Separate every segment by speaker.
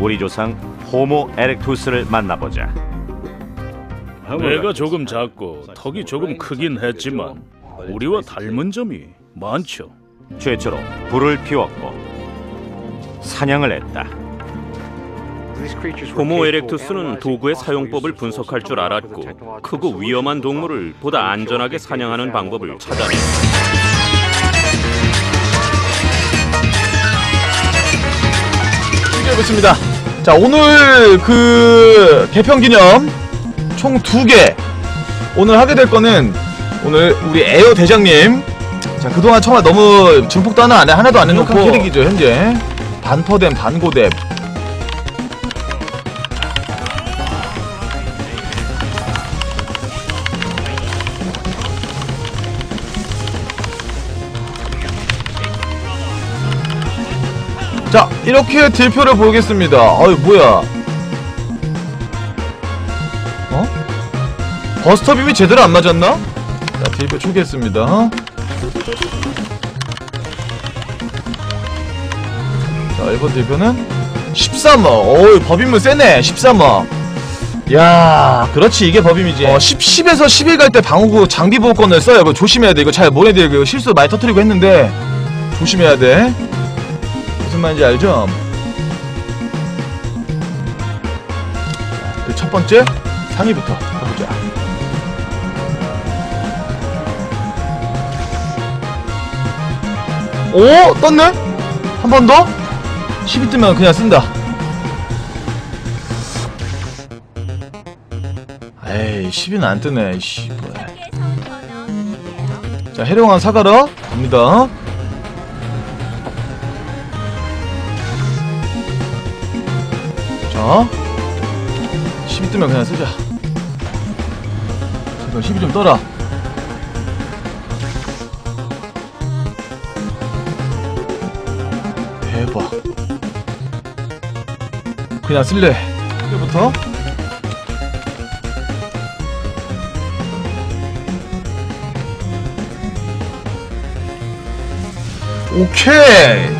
Speaker 1: 우리 조상 호모 에렉투스를 만나보자.
Speaker 2: 내가 조금 작고 턱이 조금 크긴 했지만 우리와 닮은 점이 많죠.
Speaker 1: 최초로 불을 피웠고 사냥을 했다.
Speaker 3: 호모 에렉투스는 도구의 사용법을 분석할 줄 알았고 크고 위험한 동물을 보다 안전하게 사냥하는 방법을 찾아냈다.
Speaker 4: 준비해보겠습니다. 자, 오늘 그 개편 기념 총 두 개. 오늘 하게 될 거는 오늘 우리 에어 대장님. 자, 그동안 청아 너무 증폭도 하나 안 해, 하나도 안 해놓고 캐릭이죠, 현재. 반퍼댐, 반고댐. 자, 이렇게 딜표를 보겠습니다. 어이, 뭐야. 어? 버스터빔이 제대로 안 맞았나? 자, 딜표 초기했습니다. 자, 이번 딜표는 13억. 어이, 법임은 세네. 13억. 야, 그렇지. 이게 법임이지. 어, 10, 10에서 11 갈 때 방어구 장비 보호권을 써요. 이거 조심해야 돼. 이거 잘 모네들 그 실수 많이 터뜨리고 했는데 조심해야 돼. 무슨 말인지 알죠? 그 첫 번째 상위부터 가보자. 오 떴네? 한 번 더? 10이 뜨면 그냥 쓴다. 에이 10이는 안 뜨네. 씨. 자 해령한 사가라 갑니다. 자12 뜨면 그냥 쓰자. 잠깐 12 좀 떠라. 대박. 그냥 쓸래. 이제부터? 오케이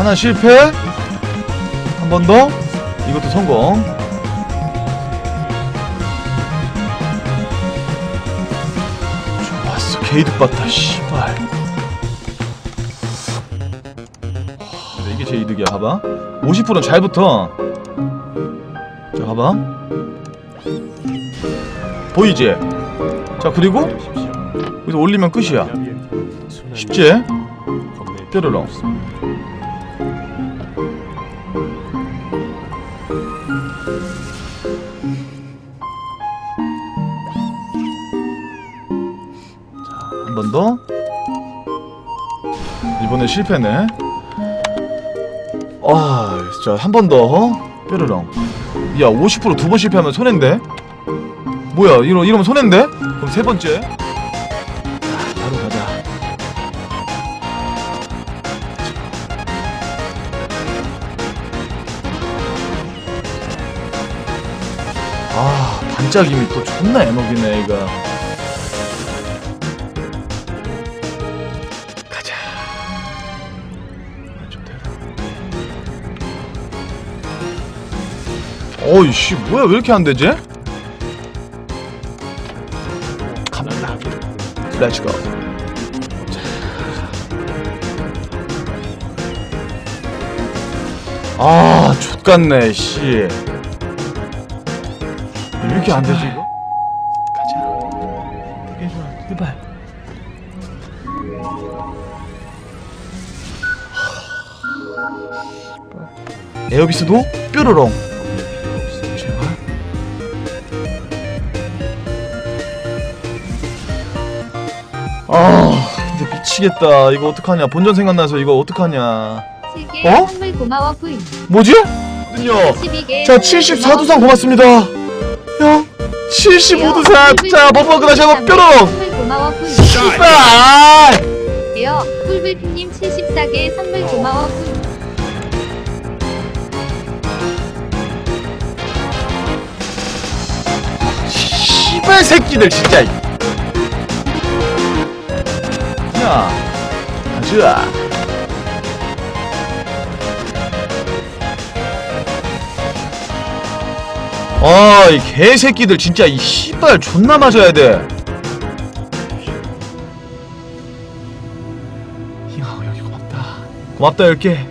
Speaker 4: 하나 실패. 한 번 더. 이것도 성공. 좋았어. 게이드 봤다 씨발. 근데 이게 제 이득이야 봐봐. 50%는 잘 붙어. 자 봐봐. 보이지? 자 그리고 여기서 올리면 끝이야. 쉽지? 뾰로롱 한 번 더. 이번에 실패네. 아, 자, 한번 더. 뾰로롱. 야, 50%두 번 실패하면 손해인데? 뭐야, 이러, 이러면 손해인데? 그럼 세 번째. 자, 바로 가자. 아, 반짝임이 또 존나 에너기네, 이거. 어이씨, 뭐야, 왜 이렇게 안 되지? 가만나. 렛츠고. 아, 족같네, 씨. 왜 이렇게 안 되지, 이거? 가자. 해줘, 제발. 에어비스도 뾰로롱 미치겠다. 이거 어떡하냐. 본전 생각나서 이거 어떡하냐. 어?
Speaker 5: 고마워
Speaker 4: 뭐지? 거든요.
Speaker 5: 12개
Speaker 4: 자 74두상 고맙습니다. 형 75두상 자 버퍼그 다시 한번 뾰로롱. 씨발.
Speaker 5: 에어 꿀불피님 74개 선물 고마워
Speaker 4: 씨발 새끼들 진짜 가자 가자 아이 개새끼들 진짜 이 씨발 존나 맞아야 돼 야, 여기 고맙다. 고맙다, 10개.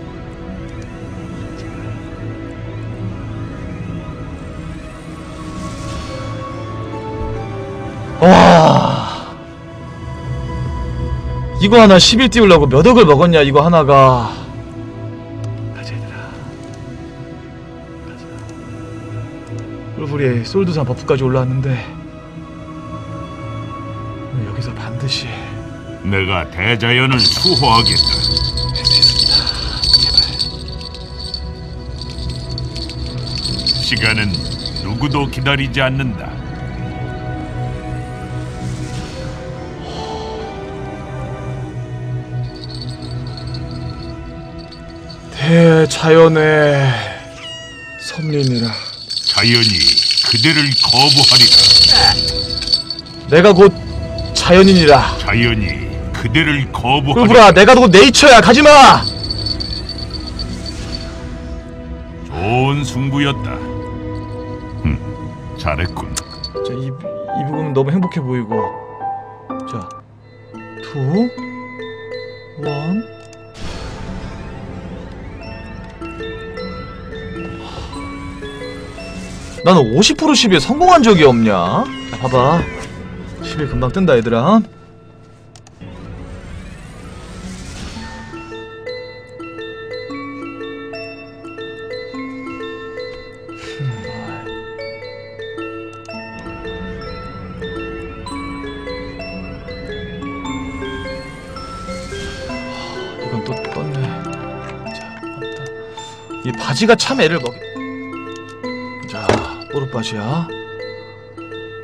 Speaker 4: 이거 하나 10일 띄우려고 몇 억을 먹었냐, 이거 하나가. 가자, 얘들아. 가자. 꿀불이 솔드산 버프까지 올라왔는데. 여기서 반드시.
Speaker 6: 내가 대자연을 수호하겠다. 시간은 누구도 기다리지 않는다.
Speaker 4: 대자연의 섭린이라
Speaker 6: 자연이 그대를 거부하리라.
Speaker 4: 내가 곧 자연인이라
Speaker 6: 자연이 그대를 거부하리라.
Speaker 4: 꿀불아 내가 곧 네이처야 가지마
Speaker 6: 좋은 승부였다. 흠, 잘했군.
Speaker 4: 자, 이, 이 부분은 너무 행복해 보이고 자 투, 원 나는 50% 10에 성공한 적이 없냐? 자, 봐봐 10일 금방 뜬다 얘들아 이건 또 떴네. 자. 이 바지가 참 애를 먹. 자, 뽀르바지야.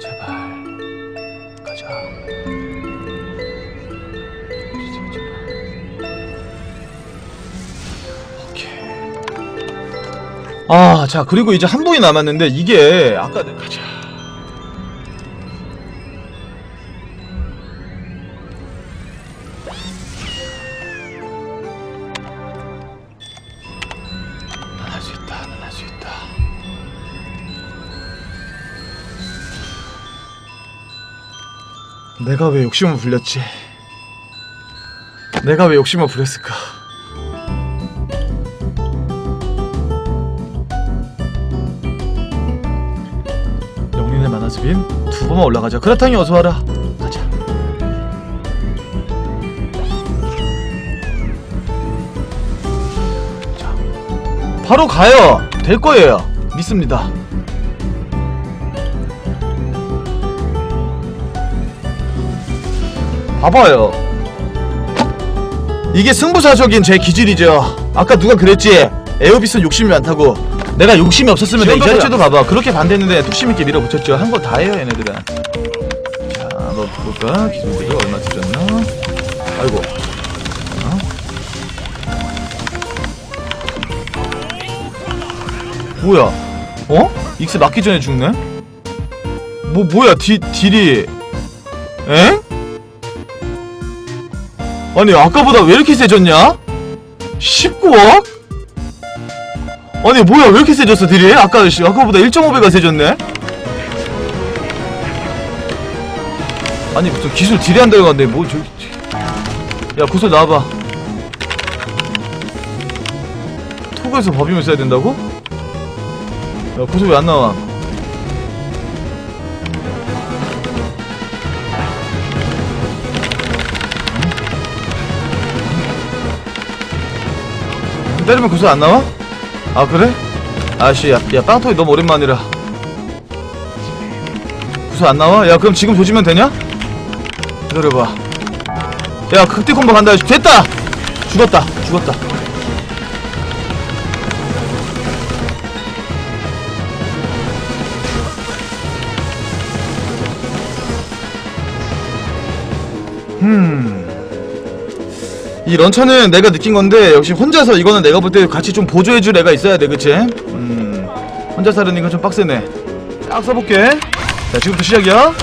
Speaker 4: 제발 가자. 오케이. 아, 자 그리고 이제 한 분이 남았는데 이게 아까 내- 가자. 내가 왜 욕심을 부렸지? 내가 왜 욕심을 부렸을까? 영린의 만화수빈 두 번만 올라가자. 그라탕이 어서 와라. 가자. 자, 바로 가요. 될 거예요. 믿습니다. 봐봐요. 이게 승부사적인 제 기질이죠. 아까 누가 그랬지? 에어비스는 욕심이 많다고. 내가 욕심이 없었으면 내이 자체도 봐봐. 그렇게 반대했는데 뚝심 있게 밀어붙였죠. 한 거 다 해요, 얘네들은. 자, 한번 볼까? 기준비가 얼마 들었나? 아이고. 어? 뭐야? 어? 익스 맞기 전에 죽네? 뭐 뭐야? 디 딜이 엥? 아니 아까보다 왜 이렇게 세졌냐? 19억? 아니 뭐야 왜 이렇게 세졌어 딜이? 아까 씨, 아까보다 1.5배가 세졌네? 아니 무슨 기술 딜이 안 들어갔네 뭐 저기 야 고소 나와봐 토그에서 법인을 써야 된다고? 야 고소 왜안 나와? 때리면 고소 안 나와? 아 그래? 아씨 야, 야 빵토이 너무 오랜만이라 고소 안 나와? 야 그럼 지금 조지면 되냐? 기다려봐 야 극대 콤보 간다 됐다! 죽었다 죽었다 이 런처는 내가 느낀 건데 역시 혼자서 이거는 내가 볼 때 같이 좀 보조해줄 애가 있어야 돼 그치? 음 혼자 사는 이건 좀 빡세네. 딱 써볼게. 자 지금부터 시작이야